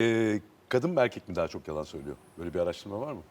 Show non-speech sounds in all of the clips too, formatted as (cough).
Ee, kadın mı erkek mi daha çok yalan söylüyor? Böyle bir araştırma var mı?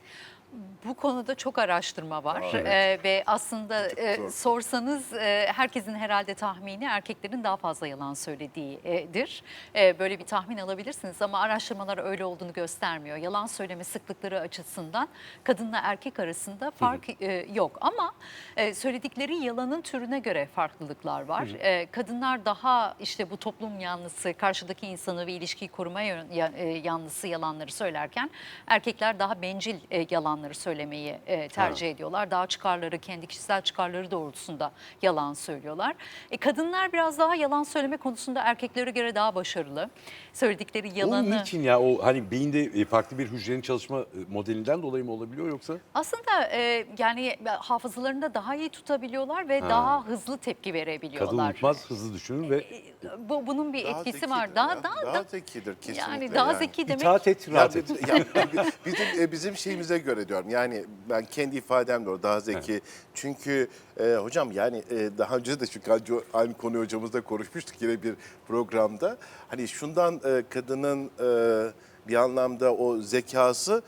Bu konuda çok araştırma var evet. Ee, ve aslında e, sorsanız e, herkesin herhalde tahmini erkeklerin daha fazla yalan söylediğidir. E, böyle bir tahmin alabilirsiniz ama araştırmalar öyle olduğunu göstermiyor. Yalan söyleme sıklıkları açısından kadınla erkek arasında fark e, yok ama e, söyledikleri yalanın türüne göre farklılıklar var. E, kadınlar daha işte bu toplum yanlısı, karşıdaki insanı ve ilişkiyi koruma e, yanlısı yalanları söylerken erkekler daha bencil e, yalanları söylemeyi e, tercih ediyorlar. Daha çıkarları, kendi kişisel çıkarları doğrultusunda yalan söylüyorlar. E, kadınlar biraz daha yalan söyleme konusunda erkeklere göre daha başarılı. Söyledikleri O yalanı... niçin ya? O hani beyinde e, farklı bir hücrenin çalışma e, modelinden dolayı mı olabiliyor yoksa? Aslında e, yani hafızalarında daha iyi tutabiliyorlar ve Ha. daha hızlı tepki Kadın verebiliyorlar. unutmaz, hızlı düşünür ve E, Bu, bunun bir Daha etkisi zekidir var. Daha ya, daha, daha da- zekidir kesinlikle. yani daha yani. zeki demek. itaat et, rahat et. biz- ya, bizim e, bizim şeyimize göre diyorum. Yani ben kendi ifademle o daha zeki. Çünkü e, hocam yani e, daha önce de çünkü aynı- aynı konuyu hocamızla konuşmuştuk yine bir programda. Hani şundan e, kadının e, bir anlamda o zekası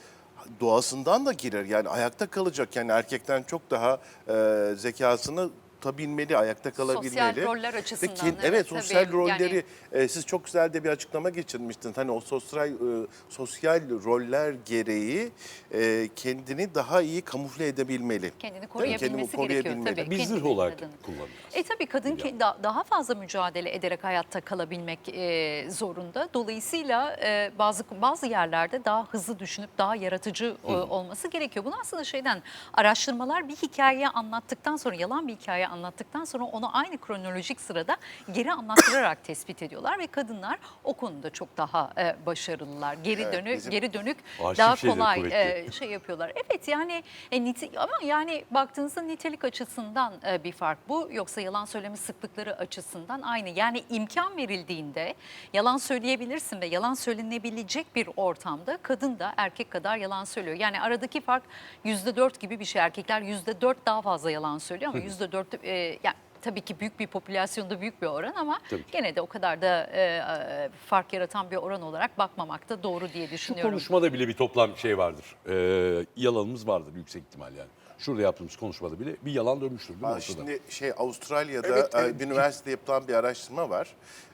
doğasından da girer. Yani ayakta kalacak. Yani erkekten çok daha e, zekasını tutabilmeli, ayakta kalabilmeli. Sosyal roller Ve açısından, ken- evet, evet, tabii. sosyal rolleri Yani- e, siz çok güzel de bir açıklama geçirmiştiniz. Hani o sosyal e, sosyal roller gereği e, kendini daha iyi kamufle edebilmeli. Kendini koruyabilmesi Kendini gerekiyor koruyabilmeli. tabii. zırh olarak kadın. kullanıyor. E tabii kadın ki da- daha fazla mücadele ederek hayatta kalabilmek e, zorunda. Dolayısıyla e, bazı bazı yerlerde daha hızlı düşünüp daha yaratıcı e, olması gerekiyor. Bunu aslında şeyden araştırmalar bir hikaye anlattıktan sonra yalan bir hikaye anlattıktan sonra onu aynı kronolojik sırada geri anlattırarak tespit ediyorlar ve kadınlar o konuda çok daha e, başarılılar. Geri Evet, dönük geri dönük daha kolay e, şey yapıyorlar. Evet yani e, nite- ama yani baktığınızda nitelik açısından e, bir fark bu. Yoksa yalan söyleme sıklıkları açısından aynı. Yani imkan verildiğinde yalan söyleyebilirsin ve yalan söylenebilecek bir ortamda kadın da erkek kadar yalan söylüyor. Yani aradaki fark yüzde dört gibi bir şey. Erkekler yüzde dört daha fazla yalan söylüyor ama (laughs) yüzde dört e, yani tabii ki büyük bir popülasyonda büyük bir oran ama Tabii gene de o kadar da e, e, fark yaratan bir oran olarak bakmamak da doğru diye Şu düşünüyorum. konuşmada bile bir toplam şey vardır. Ee, yalanımız vardır yüksek ihtimal yani. Şurada yaptığımız konuşmada bile bir yalan dönmüştür değil mi Aa, şimdi şey Avustralya'da Evet, e, evet. bir üniversitede yapılan bir araştırma var.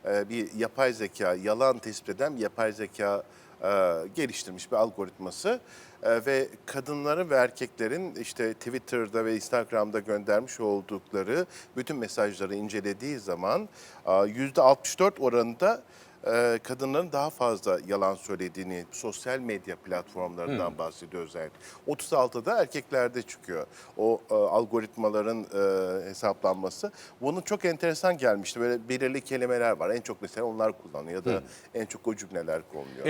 E, bir yapay zeka, yalan tespit eden bir yapay zeka e, geliştirmiş bir algoritması. E, ve kadınların ve erkeklerin işte Twitter'da ve Instagram'da göndermiş oldukları bütün mesajları incelediği zaman e, %64 oranında e, kadınların daha fazla yalan söylediğini sosyal medya platformlarından bahsediyor özellikle. 36'da erkeklerde çıkıyor o e, algoritmaların e, hesaplanması. Bunun çok enteresan gelmişti. Böyle belirli kelimeler var. En çok mesela onlar kullanıyor ya da en çok o cümleler kullanılıyor.